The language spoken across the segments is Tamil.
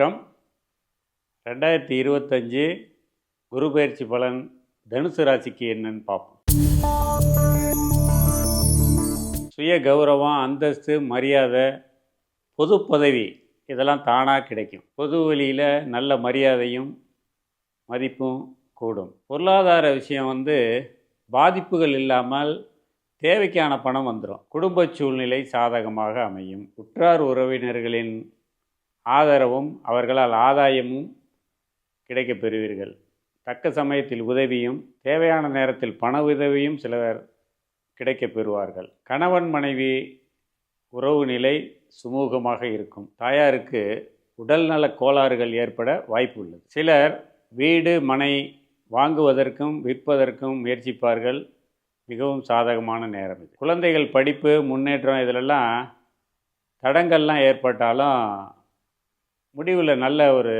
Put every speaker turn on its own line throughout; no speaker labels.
வணக்கம். ரெண்டாயிரத்தி இருபத்தஞ்சு குரு பயிற்சி பலன் தனுசு ராசிக்கு என்னன்னு பார்ப்போம். சுய கௌரவம் அந்தஸ்து மரியாதை பொது பதவி இதெல்லாம் தானாக கிடைக்கும். பொது வழியில் நல்ல மரியாதையும் மதிப்பும் கூடும். பொருளாதார விஷயம் வந்து பாதிப்புகள் இல்லாமல் தேவைக்கான பணம் வந்துடும் குடும்ப சூழ்நிலை சாதகமாக அமையும். உற்றார் உறவினர்களின் ஆதரவும் அவர்களால் ஆதாயமும் கிடைக்கப் பெறுவீர்கள். தக்க சமயத்தில் உதவியும் தேவையான நேரத்தில் பண உதவியும் சிலர் கிடைக்கப் பெறுவார்கள். கணவன் மனைவி உறவு நிலை சுமூகமாக இருக்கும். தாயாருக்கு உடல்நல கோளாறுகள் ஏற்பட வாய்ப்பு உள்ளது. சிலர் வீடு மனை வாங்குவதற்கும் விற்பதற்கும் முயற்சிப்பார்கள். மிகவும் சாதகமான நேரம் இது. குழந்தைகள் படிப்பு முன்னேற்றம் இதிலெல்லாம் தடங்கள்லாம் ஏற்பட்டாலும் முடிவில் நல்ல ஒரு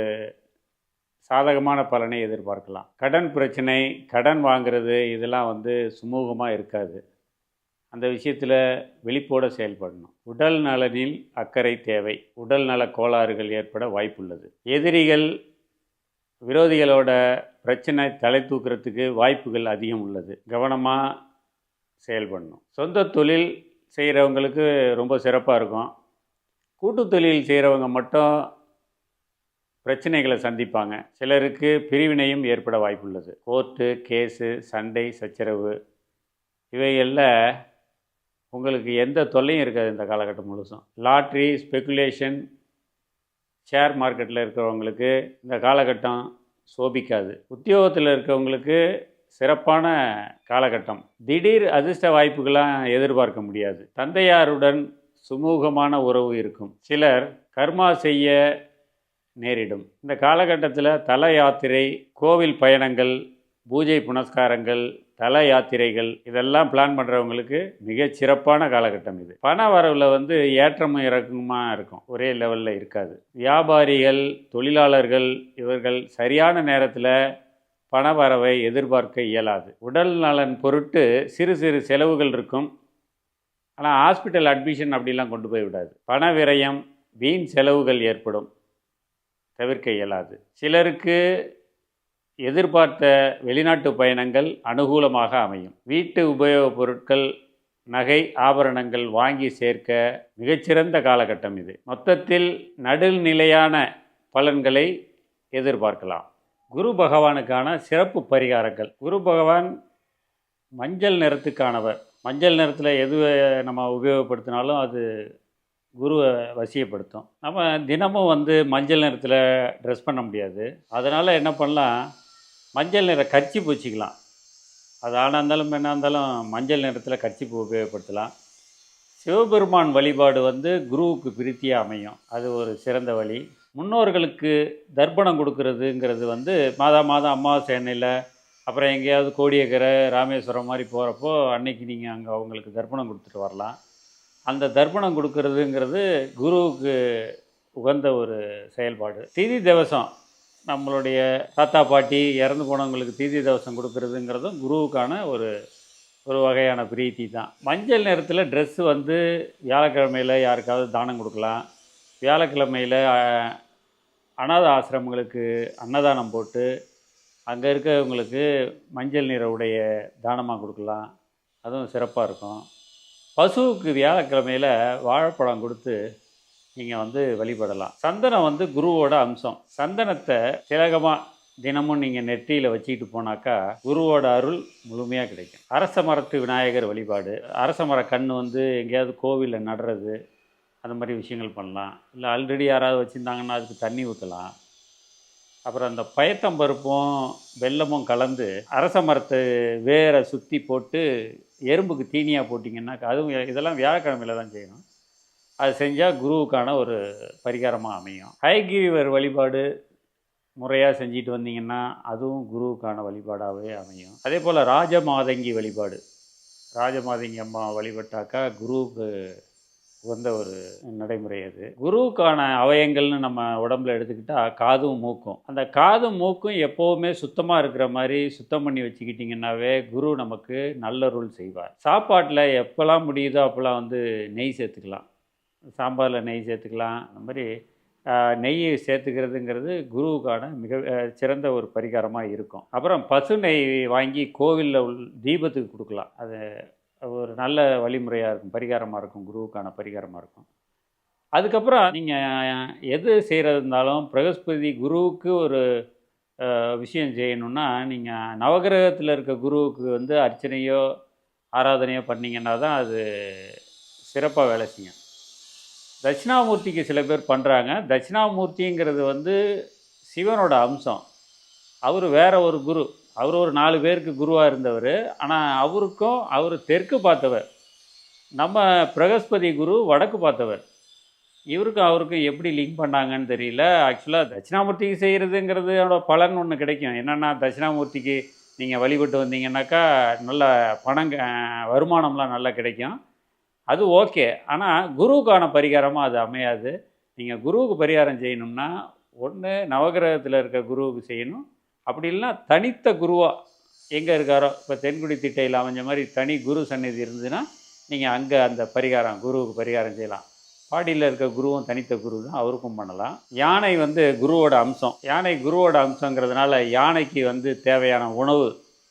சாதகமான பலனை எதிர்பார்க்கலாம். கடன் பிரச்சனை கடன் வாங்குறது இதெல்லாம் வந்து சுமூகமாக இருக்காது. அந்த விஷயத்தில் விழிப்போடு செயல்படணும். உடல் நலனில் அக்கறை தேவை. உடல் நல கோளாறுகள் ஏற்பட வாய்ப்புள்ளது. எதிரிகள் விரோதிகளோட பிரச்சனை தலை தூக்கிறதுக்கு வாய்ப்புகள் அதிகம் உள்ளது. கவனமாக செயல்படணும். சொந்த தொழில் செய்கிறவங்களுக்கு ரொம்ப சிறப்பாக இருக்கும். கூட்டு தொழில் செய்கிறவங்க மட்டும் பிரச்சனைகளை சந்திப்பாங்க. சிலருக்கு பிரிவினையும் ஏற்பட வாய்ப்புள்ளது. கோர்ட்டு கேஸு சண்டை சச்சரவு இவைகளில் உங்களுக்கு எந்த தொல்லையும் இருக்காது இந்த காலகட்டம் முழுசும். லாட்ரி ஸ்பெக்குலேஷன் ஷேர் மார்க்கெட்டில் இருக்கிறவங்களுக்கு இந்த காலகட்டம் சோபிக்காது. உத்தியோகத்தில் இருக்கிறவங்களுக்கு சிறப்பான காலகட்டம். திடீர் அதிர்ஷ்ட வாய்ப்புகளாக எதிர்பார்க்க முடியாது. தந்தையாருடன் சுமூகமான உறவு இருக்கும். சிலர் கர்மா செய்ய நேரிடும். இந்த காலகட்டத்தில் தல யாத்திரை கோவில் பயணங்கள் பூஜை புனஸ்காரங்கள் தல யாத்திரைகள் இதெல்லாம் பிளான் பண்ணுறவங்களுக்கு மிக சிறப்பான காலகட்டம் இது. பண வரவில் வந்து ஏற்றமும் இறக்கமாக இருக்கும். ஒரே லெவலில் இருக்காது. வியாபாரிகள் தொழிலாளர்கள் இவர்கள் சரியான நேரத்தில் பண வரவை எதிர்பார்க்க இயலாது. உடல் நலன் பொருட்டு சிறு சிறு செலவுகள் இருக்கும். ஆனால் ஹாஸ்பிட்டல் அட்மிஷன் அப்படிலாம் கொண்டு போய் விடாது. பண விரயம் வீண் செலவுகள் ஏற்படும். தவிர்க்க இயலாது. சிலருக்கு எதிர்பார்த்த வெளிநாட்டு பயணங்கள் அனுகூலமாக அமையும். வீட்டு உபயோகப் பொருட்கள் நகை ஆபரணங்கள் வாங்கி சேர்க்க மிகச்சிறந்த காலகட்டம் இது. மொத்தத்தில் நடுநிலையான பலன்களை எதிர்பார்க்கலாம். குரு பகவானுக்கான சிறப்பு பரிகாரங்கள். குரு பகவான் மஞ்சள் நிறத்துக்கானவர். மஞ்சள் நிறத்தில் எது நம்ம உபயோகப்படுத்தினாலும் அது குருவை வசியப்படுத்தும். நம்ம தினமும் வந்து மஞ்சள் நிறத்தில் ட்ரெஸ் பண்ண முடியாது. அதனால் என்ன பண்ணலாம்? மஞ்சள் நிற கர்ச்சி பூச்சிக்கலாம். அது ஆனால் இருந்தாலும் என்ன இருந்தாலும் மஞ்சள் நிறத்தில் கர்ச்சிப்பு உபயோகப்படுத்தலாம். சிவபெருமான் வழிபாடு வந்து குருவுக்கு பிரீத்தியாக அமையும். அது ஒரு சிறந்த வழி. முன்னோர்களுக்கு தர்ப்பணம் கொடுக்கறதுங்கிறது வந்து மாதா மாதம் அமாவாசை எண்ணெயில் அப்புறம் எங்கேயாவது கோடியக்கரை ராமேஸ்வரம் மாதிரி போகிறப்போ அன்னைக்கு நீங்கள் அங்கே அவங்களுக்கு தர்ப்பணம் கொடுத்துட்டு வரலாம். அந்த தர்ப்பணம் கொடுக்கறதுங்கிறது குருவுக்கு உகந்த ஒரு செயல்பாடு. திதி திவசம். நம்மளுடைய தாத்தா பாட்டி இறந்து போனவங்களுக்கு தீதி திவசம் கொடுக்கறதுங்கிறதும் குருவுக்கான ஒரு ஒரு வகையான பிரீத்தி தான். மஞ்சள் நிறத்தில் ட்ரெஸ்ஸு வந்து வியாழக்கிழமையில் யாருக்காவது தானம் கொடுக்கலாம். வியாழக்கிழமையில் அனாத ஆசிரமங்களுக்கு அன்னதானம் போட்டு அங்கே இருக்கிறவங்களுக்கு மஞ்சள் நிற உடைய தானமாக கொடுக்கலாம். அதுவும் சிறப்பாக இருக்கும். பசுவுக்கு வியாழக்கிழமையில் வாழைப்பழம் கொடுத்து நீங்கள் வந்து வழிபடலாம். சந்தனம் வந்து குருவோட அம்சம். சந்தனத்தை திலகமாக தினமும் நீங்கள் நெற்றியில் வச்சுக்கிட்டு போனாக்கா குருவோட அருள் முழுமையாக கிடைக்கும். அரச மரத்து விநாயகர் வழிபாடு. அரச மர கண் வந்து எங்கேயாவது கோவிலில் நடுறது அந்த மாதிரி விஷயங்கள் பண்ணலாம். இல்லை ஆல்ரெடி யாராவது வச்சுருந்தாங்கன்னா அதுக்கு தண்ணி ஊற்றலாம் அப்புறம் அந்த பயத்தம்பருப்பும் வெல்லமும் கலந்து அரச மரத்து வேரை சுற்றி போட்டு எறும்புக்கு தீனியாக போட்டிங்கன்னா அதுவும் இதெல்லாம் வியாழக்கிழமையில் தான் செய்யணும். அது செஞ்சால் குருவுக்கான ஒரு பரிகாரமாக அமையும். ஹயகிரிவர் வழிபாடு முறையாக செஞ்சுட்டு வந்தீங்கன்னா அதுவும் குருவுக்கான வழிபாடாகவே அமையும். அதே போல் ராஜமாதங்கி வழிபாடு. ராஜமாதங்கி அம்மா வழிபட்டாக்கா குருவுக்கு உகந்த ஒரு நடைமுறை அது. குருவுக்கான அவயங்கள்னு நம்ம உடம்புல எடுத்துக்கிட்டால் காதும் மூக்கும். அந்த காதும் மூக்கும் எப்போவுமே சுத்தமாக இருக்கிற மாதிரி சுத்தம் பண்ணி வச்சுக்கிட்டிங்கன்னாவே குரு நமக்கு நல்ல ரூல் செய்வார். சாப்பாட்டில் எப்போல்லாம் முடியுதோ அப்போல்லாம் வந்து நெய் சேர்த்துக்கலாம். சாம்பாரில் நெய் சேர்த்துக்கலாம். அந்த மாதிரி நெய் சேர்த்துக்கிறதுங்கிறது குருவுக்கான மிக சிறந்த ஒரு பரிகாரமாக இருக்கும். அப்புறம் பசு நெய் வாங்கி கோவிலில் உள் தீபத்துக்கு கொடுக்கலாம். அது ஒரு நல்ல வழிமுறையாக இருக்கும் பரிகாரமாக இருக்கும் குருவுக்கான பரிகாரமாக இருக்கும். அதுக்கப்புறம் நீங்கள் எது செய்கிறது இருந்தாலும் பிரகஸ்பதி குருவுக்கு ஒரு விஷயம் செய்யணும்னா நீங்கள் நவகிரகத்தில் இருக்க குருவுக்கு வந்து அர்ச்சனையோ ஆராதனையோ பண்ணீங்கன்னா தான் அது சிறப்பாக வேலை செய்யும். தட்சிணாமூர்த்திக்கு சில பேர் பண்ணுறாங்க தட்சிணாமூர்த்திங்கிறது வந்து சிவனோட அம்சம். அவர் வேற ஒரு குரு. அவர் ஒரு நாலு பேருக்கு குருவாக இருந்தவர். ஆனால் அவருக்கும் அவர் தெற்கு பார்த்தவர். நம்ம பிரகஸ்பதி குரு வடக்கு பார்த்தவர். இவருக்கும் அவருக்கும் எப்படி லிங்க் பண்ணாங்கன்னு தெரியல. ஆக்சுவலாக தட்சிணாமூர்த்திக்கு செய்கிறதுங்கிறதோட பலன் ஒன்று கிடைக்கும். என்னென்னா தட்சிணாமூர்த்திக்கு நீங்கள் வழிபட்டு வந்தீங்கன்னாக்கா நல்ல பணம் வருமானம்லாம் நல்லா கிடைக்கும். அது ஓகே. ஆனால் குருவுக்கான பரிகாரமாக அது அமையாது. நீங்கள் குருவுக்கு பரிகாரம் செய்யணும்னா ஒன்று நவகிரகத்தில் இருக்க குருவுக்கு செய்யணும். அப்படி இல்லைன்னா தனித்த குருவாக எங்கே இருக்காரோ? இப்போ தென்குடி திட்டையில் அமைஞ்ச மாதிரி தனி குரு சந்நிதி இருந்ததுன்னா நீங்கள் அங்கே அந்த பரிகாரம் குருவுக்கு பரிகாரம் செய்யலாம். பாடியில் இருக்க குருவும் தனித்த குரு தான் அவருக்கும் பண்ணலாம். யானை வந்து குருவோட அம்சம். யானை குருவோட அம்சங்கிறதுனால யானைக்கு வந்து தேவையான உணவு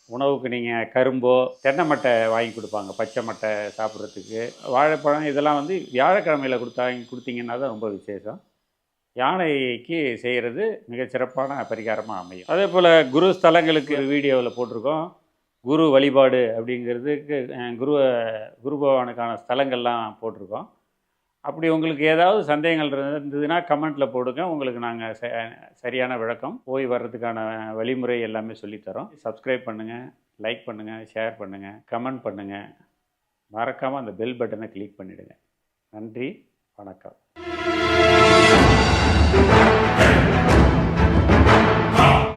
உணவுக்கு நீங்கள் கரும்போ தென்னை மட்டை வாங்கி கொடுப்பாங்க பச்சை மட்டை சாப்பிட்றதுக்கு. வாழைப்பழம் இதெல்லாம் வந்து வியாழக்கிழமையில் கொடுத்தா கொடுத்தீங்கன்னா தான் ரொம்ப விசேஷம். யானைக்கு செய்கிறது மிகச்சிறப்பான பரிகாரமாக அமையும். அதே போல் குரு ஸ்தலங்களுக்கு வீடியோவில் போட்டிருக்கோம். குரு வழிபாடு அப்படிங்கிறதுக்கு குரு குரு பகவானுக்கான ஸ்தலங்கள்லாம் போட்டிருக்கோம். அப்படி உங்களுக்கு ஏதாவது சந்தேகங்கள் இருந்ததுன்னா கமெண்ட்டில் போடுங்க. உங்களுக்கு நாங்கள் ச சரியான விளக்கம் போய் வர்றதுக்கான வழிமுறை எல்லாமே சொல்லித்தரோம். சப்ஸ்கிரைப் பண்ணுங்கள் லைக் பண்ணுங்கள் ஷேர் பண்ணுங்கள் கமெண்ட் பண்ணுங்கள் மறக்காமல் அந்த பெல் பட்டனை கிளிக் பண்ணிவிடுங்க நன்றி வணக்கம்.